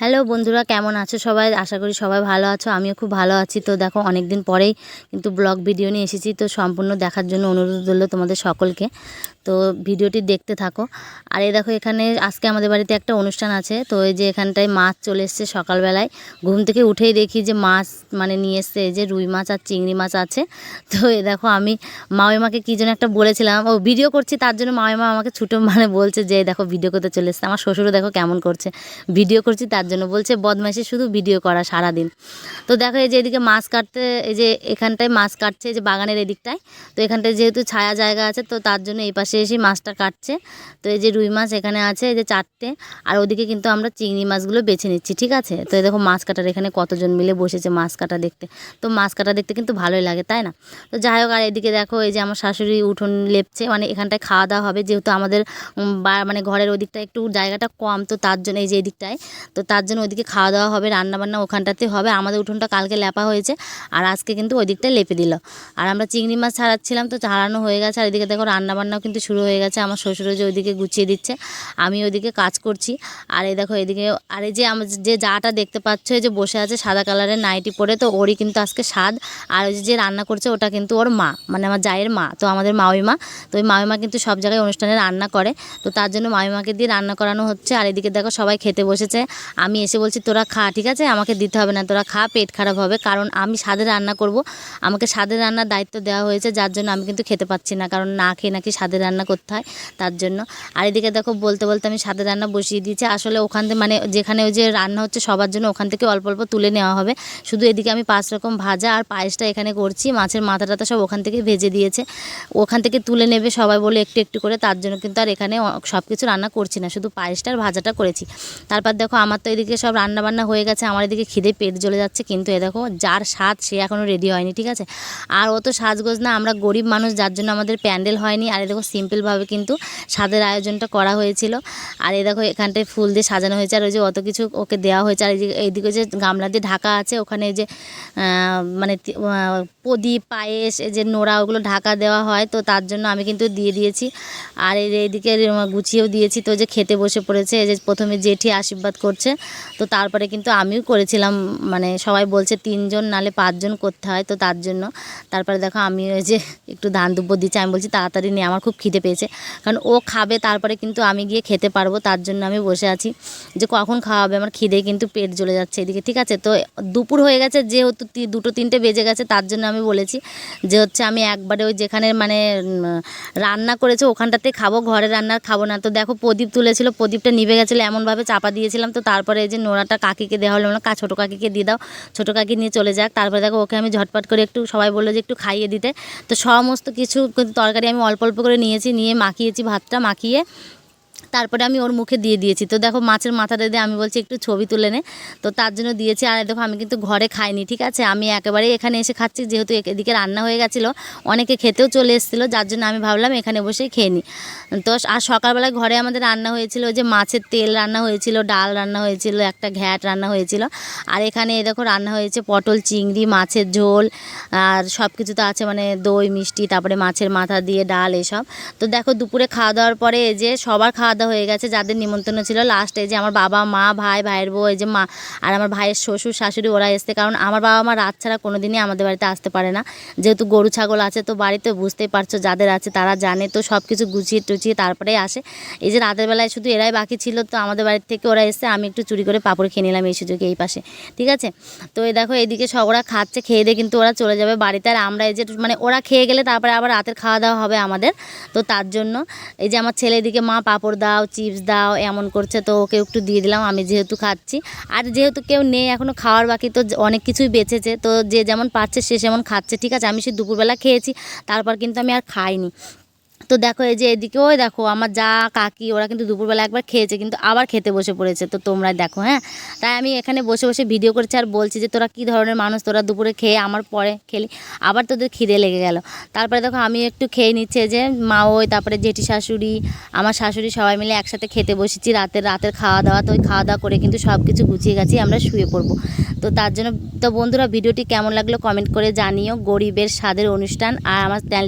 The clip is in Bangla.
হ্যালো বন্ধুরা, কেমন আছো সবাই? আশা করি সবাই ভালো আছো, আমিও খুব ভালো আছি। তো দেখো অনেক দিন পরেই কিন্তু ব্লগ ভিডিও নিয়ে এসেছি। তো সম্পূর্ণ দেখার জন্য অনুরোধ রইল তোমাদের সকলকে। তো ভিডিওটি দেখতে থাকো। আর এই দেখো, এখানে আজকে আমাদের বাড়িতে একটা অনুষ্ঠান আছে। তো এই যে এখানটায় মাছ চলে এসছে সকালবেলায়। ঘুম থেকে উঠেই দেখি যে মাছ মানে নিয়ে এসছে, এই যে রুই মাছ আর চিংড়ি মাছ আছে। তো এই দেখো, আমি মামিমাকে কী যেন একটা বলেছিলাম। ও ভিডিও করছি, তার জন্য মামিমা আমাকে ছুটো মানে বলছে যে দেখো, ভিডিও করতে চলে এসছে। আমার শ্বশুরও দেখো কেমন করছে। ভিডিও করছি, তার জন্য বলছে, বদমাইশি শুধু ভিডিও করা সারাদিন। তো দেখো এই যে এদিকে মাছ কাটতে, এই যে এখানটায় মাছ কাটছে যে বাগানের এদিকটায়। তো এখানটায় যেহেতু ছায়া জায়গা আছে, তো তার জন্য এই পাশে এসে মাছটা কাটছে। তো এই যে রুই মাছ এখানে আছে, এই যে চারটে। আর ওদিকে কিন্তু আমরা চিংড়ি মাছগুলো বেছে নিচ্ছি, ঠিক আছে? তো এই দেখো মাছ কাটার এখানে কতজন মিলে বসেছে মাছ কাটা দেখতে। তো মাছ কাটা দেখতে কিন্তু ভালোই লাগে, তাই না? তো যাই হোক, আর এদিকে দেখো এই যে আমার শাশুড়ি উঠোন লেপছে মানে এখানটায় খাওয়া দাওয়া হবে, যেহেতু আমাদের মানে ঘরের ওদিকটা একটু জায়গাটা কম, তো তার জন্য এই যে এদিকটায়, তো তার জন্য ওইদিকে খাওয়া দাওয়া হবে রান্না বান্না ওখানটাতে হবে। আমাদের উঠোনটা কালকে লেপা হয়েছে আর আজকে কিন্তু ওই দিকটা লেপে দিল। আর আমরা চিংড়ি মাছ ছাড়াচ্ছিলাম তো ছাড়ানো হয়ে গেছে। আর এদিকে দেখো রান্না বান্নাও কিন্তু শুরু হয়ে গেছে। আমার শ্বশুরও যে ওইদিকে গুছিয়ে দিচ্ছে আমি ওইদিকে কাজ করছি। আর এই দেখো এদিকে, আর এই যে আমার যে যাটা দেখতে পাচ্ছ, এই যে বসে আছে সাদা কালারের নাইটি পরে, তো ওরই কিন্তু আজকে স্বাদ। আর ওই যে রান্না করছে, ওটা কিন্তু ওর মা মানে আমার জায়ের মা, তো আমাদের মামিমা। তো ওই মামিমা কিন্তু সব জায়গায় অনুষ্ঠানে রান্না করে। তো তার জন্য মামিমাকে দিয়ে রান্না করানো হচ্ছে। আর এদিকে দেখো সবাই খেতে বসেছে। আমি এসে বলছি, তোরা খা, ঠিক আছে? আমাকে দিতে হবে না। তোরা খা, পেট খারাপ হবে। কারণ আমি স্বাদের রান্না করব। আমাকে স্বাদের রান্নার দায়িত্ব দেওয়া হয়েছে। যার জন্য আমি কিন্তু খেতে পাচ্ছি না। কারণ না খেয়ে নাকি স্বাদের রান্না করতে হয় তার জন্য। আর এদিকে দেখো, বলতে বলতে আমি স্বাদের রান্না বসিয়ে দিয়েছি। আসলে ওখান থেকে মানে যেখানে ওই যে রান্না হচ্ছে সবার জন্য ওখান থেকে অল্প অল্প তুলে নেওয়া হবে। শুধু এদিকে আমি পাঁচ রকম ভাজা আর পায়েসটা এখানে করছি। মাছের মাথা টাথা সব ওখান থেকে ভেজে দিয়েছে। ওখান থেকে তুলে নেবে সবাই বলে একটু একটু করে। তার জন্য কিন্তু আর এখানে সব কিছু রান্না করছি না। শুধু পায়েসটা আর ভাজাটা করেছি। তারপর দেখো, আমার তো এদিকে সব রান্না বান্না হয়ে গেছে, আমার এদিকে খিদে পেট জ্বলে যাচ্ছে, কিন্তু এ দেখো, যার স্বাদ সে এখনও রেডি হয়নি, ঠিক আছে? আর ও তো সাজগোজ না, আমরা গরিব মানুষ, যার জন্য আমাদের প্যান্ডেল হয়নি, আর এ দেখো সিম্পলভাবে কিন্তু স্বাদের আয়োজনটা করা হয়েছিল। আর এ দেখো, এখানটায় ফুল দিয়ে সাজানো হয়েছে, আর ওই যে অত কিছু ওকে দেওয়া হয়েছে, আর এই এইদিকে যে গামলা দিয়ে ঢাকা আছে, ওখানে যে মানে প্রদীপ, পায়েস যে নোড়া, ওগুলো ঢাকা দেওয়া হয়, তো তার জন্য আমি কিন্তু দিয়ে দিয়েছি। আর যে এইদিকে গুছিয়েও দিয়েছি, তো যে খেতে বসে পড়েছে, এই যে প্রথমে জেঠি আশীর্বাদ করছে তো তারপরে কিন্তু আমিও করেছিলাম মানে সবাই বলছে তিনজন নালে পাঁচজন করতে হয়, তো তার জন্য। তারপরে দেখো আমি ওই যে একটু ধান দুব্বো দিচ্ছি, আমি বলছি তাড়াতাড়ি নিয়ে আমার খুব খিদে পেয়েছে। কারণ ও খাবে, তারপরে কিন্তু আমি গিয়ে খেতে পারব, তার জন্য আমি বসে আছি। যে কখন খাওয়াবে, আমার খিদে কিন্তু পেট জ্বলে যাচ্ছে এদিকে, ঠিক আছে? তো দুপুর হয়ে গেছে, যেহেতু দুটো তিনটে বেজে গেছে, তার জন্য আমি বলেছি যে হচ্ছে আমি একবারে ওই যেখানে মানে রান্না করেছে ওখানটাতে খাব, ঘরে রান্না খাব না। তো দেখো প্রদীপ তুলেছিল, প্রদীপটা নিভে গেছিল, এমনভাবে চাপা দিয়েছিলাম, তো তারপরে এই যে নোড়াটা কাকিকে দেওয়া হলো না কা, ছোটো কাকিকে দিয়ে দাও। ছোটো কাকি নিয়ে চলে যাক। তারপরে দেখো, ওকে আমি ঝটপট করে একটু, সবাই বলল যে একটু খাইয়ে দিতে। তো সমস্ত কিছু তরকারি আমি অল্প অল্প করে নিয়েছি, নিয়ে মাখিয়েছি ভাতটা, মাখিয়ে তারপরে আমি ওর মুখে দিয়ে দিয়েছি। তো দেখো মাছের মাথাটা দিয়ে আমি বলছি, একটু ছবি তুলে নে। তো তার জন্য দিয়েছি। আর দেখো আমি কিন্তু ঘরে খাইনি, ঠিক আছে? আমি একেবারেই এখানে এসে খাচ্ছি, যেহেতু এদিকে রান্না হয়ে গেছিল, অনেকে খেতেও চলে এসেছিল, যার জন্য আমি ভাবলাম এখানে বসেই খেয়ে নিই তো আর সকালবেলায় ঘরে আমাদের রান্না হয়েছিল যে মাছের তেল রান্না হয়েছিল, ডাল রান্না হয়েছিল, একটা ঘ্যাট রান্না হয়েছিল। আর এখানে দেখো রান্না হয়েছে পটল, চিংড়ি, মাছের ঝোল, আর সব কিছু তো আছে মানে দই, মিষ্টি, তারপরে মাছের মাথা দিয়ে ডাল, এসব। তো দেখো দুপুরে খাওয়া দাওয়ার পরে যে সবার খাওয়া দাওয়া হয়ে গেছে, যাদের নিমন্ত্রণ ছিল লাস্টে যে আমার বাবা, মা, ভাই, ভাইয়ের বউ, এই যে মা আর আমার ভাইয়ের শ্বশুর, শাশুড়ি ওরা এসছে। কারণ আমার বাবা মা রাত ছাড়া কোনো দিনই আমাদের বাড়িতে আসতে পারে না। যেহেতু গরু, ছাগল আছে তো বাড়িতে বুঝতেই পারছ যাদের আছে তারা জানে তো সব কিছু গুছিয়ে টুচিয়ে তারপরে আসে। এই যে রাতের বেলায় শুধু এরাই বাকি ছিল তো আমাদের বাড়ির থেকে ওরা এসে আমি একটু চুরি করে পাপড় খেয়ে নিলাম এই সুযোগে এই পাশে, ঠিক আছে? তো এই দেখো এইদিকে সব ওরা খাচ্ছে, খেয়ে দিয়ে কিন্তু ওরা চলে যাবে বাড়িতে। আর আমরা এই যে মানে ওরা খেয়ে গেলে তারপরে আবার রাতের খাওয়া দাওয়া হবে আমাদের। তো তার জন্য এই যে আমার ছেলে এদিকে মা পাপড় দাও চিপস দাও, এমন করছে, তো ওকে একটু দিয়ে দিলাম, আমি যেহেতু খাচ্ছি। আর যেহেতু কেউ নেই এখনও খাওয়ার বাকি, তো অনেক কিছুই বেঁচেছে, তো যে যেমন পাচ্ছে সে যেমন খাচ্ছে, ঠিক আছে? আমি সে দুপুরবেলা খেয়েছি, তারপর কিন্তু আমি আর খাইনি। তো দেখো এই যে এদিকে, ওই দেখো আমার যা কাকি, ওরা কিন্তু দুপুরবেলা একবার খেয়েছে, কিন্তু আবার খেতে বসে পড়েছে। তো তোমরা দেখো হ্যাঁ? তাই আমি এখানে বসে বসে ভিডিও করছি আর বলছি যে তোরা কী ধরনের মানুষ, তোরা দুপুরে খেয়ে আমার পরে খেলি। আবার তোদের খিদে লেগে গেল। তারপরে দেখো আমি একটু খেয়ে নিচ্ছে যে মা, ওই তারপরে জেঠি শাশুড়ি, আমার শাশুড়ি সবাই মিলে একসাথে খেতে বসেছি রাতের রাতের খাওয়া দাওয়া। তো ওই খাওয়া দাওয়া করে কিন্তু সব কিছু গুছিয়ে গেছি, আমরা শুয়ে পড়ব। তো তার জন্য, তো বন্ধুরা ভিডিওটি কেমন লাগল কমেন্ট করে জানিও। গরিবের স্বাদের অনুষ্ঠান আর আমার